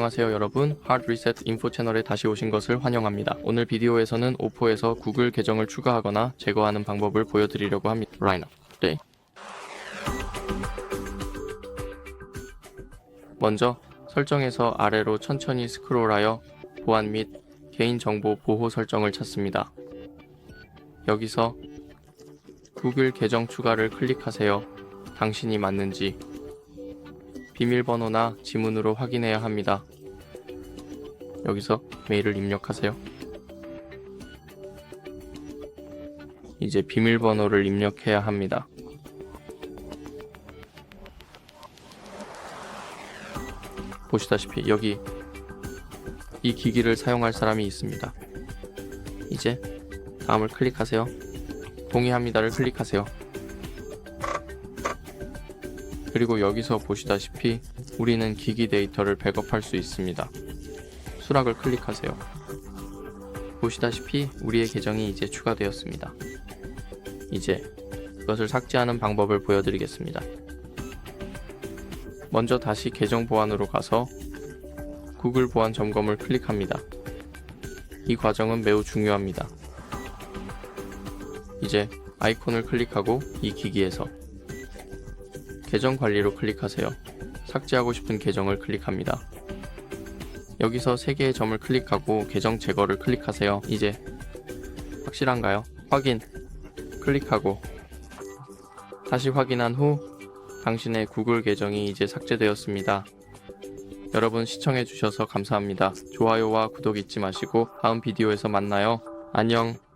안녕하세요 여러분. Hard Reset 인포 채널에 다시 오신 것을 환영합니다. 오늘 비디오에서는 오포에서 구글 계정을 추가하거나 제거하는 방법을 보여드리려고 합니다. Now 네. 먼저 설정에서 아래로 천천히 스크롤하여 보안 및 개인정보 보호 설정을 찾습니다. 여기서 구글 계정 추가를 클릭하세요. 당신이 맞는지 비밀번호나 지문으로 확인해야 합니다. 여기서 메일을 입력하세요. 이제 비밀번호를 입력해야 합니다. 보시다시피 여기 이 기기를 사용할 사람이 있습니다. 이제 다음을 클릭하세요. 동의합니다를 클릭하세요. 그리고 여기서 보시다시피 우리는 기기 데이터를 백업할 수 있습니다. 수락을 클릭하세요. 보시다시피 우리의 계정이 이제 추가되었습니다. 이제 이것을 삭제하는 방법을 보여드리겠습니다. 먼저 다시 계정 보안으로 가서 구글 보안 점검을 클릭합니다. 이 과정은 매우 중요합니다. 이제 아이콘을 클릭하고 이 기기에서 계정 관리로 클릭하세요. 삭제하고 싶은 계정을 클릭합니다. 여기서 3개의 점을 클릭하고 계정 제거를 클릭하세요. 이제 확실한가요? 확인 클릭하고 다시 확인한 후 당신의 구글 계정이 이제 삭제되었습니다. 여러분 시청해주셔서 감사합니다. 좋아요와 구독 잊지 마시고 다음 비디오에서 만나요. 안녕.